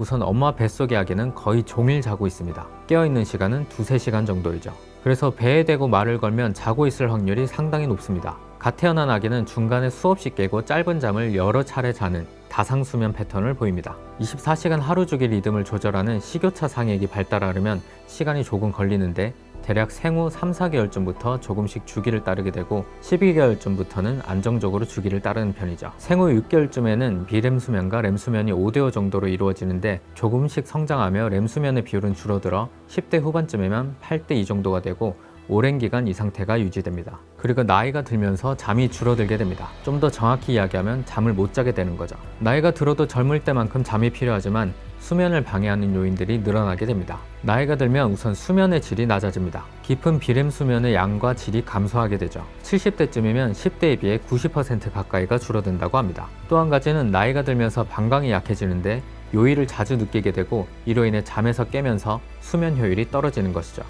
우선 엄마 뱃속의 아기는 거의 종일 자고 있습니다. 깨어있는 시간은 두세 시간 정도이죠. 그래서 배에 대고 말을 걸면 자고 있을 확률이 상당히 높습니다. 갓 태어난 아기는 중간에 수없이 깨고 짧은 잠을 여러 차례 자는 다상수면 패턴을 보입니다. 24시간 하루 주기 리듬을 조절하는 식교차 상액이 발달하려면 시간이 조금 걸리는데 대략 생후 3, 4개월쯤부터 조금씩 주기를 따르게 되고 12개월쯤부터는 안정적으로 주기를 따르는 편이죠. 생후 6개월쯤에는 비렘 수면과 렘 수면이 5대5 정도로 이루어지는데 조금씩 성장하며 렘 수면의 비율은 줄어들어 10대 후반쯤에만 8대 2 정도가 되고 오랜 기간 이 상태가 유지됩니다. 그리고 나이가 들면서 잠이 줄어들게 됩니다. 좀 더 정확히 이야기하면 잠을 못 자게 되는 거죠. 나이가 들어도 젊을 때만큼 잠이 필요하지만 수면을 방해하는 요인들이 늘어나게 됩니다. 나이가 들면 우선 수면의 질이 낮아집니다. 깊은 비렘 수면의 양과 질이 감소하게 되죠. 70대쯤이면 10대에 비해 90% 가까이가 줄어든다고 합니다. 또 한 가지는 나이가 들면서 방광이 약해지는데 요일을 자주 느끼게 되고 이로 인해 잠에서 깨면서 수면 효율이 떨어지는 것이죠.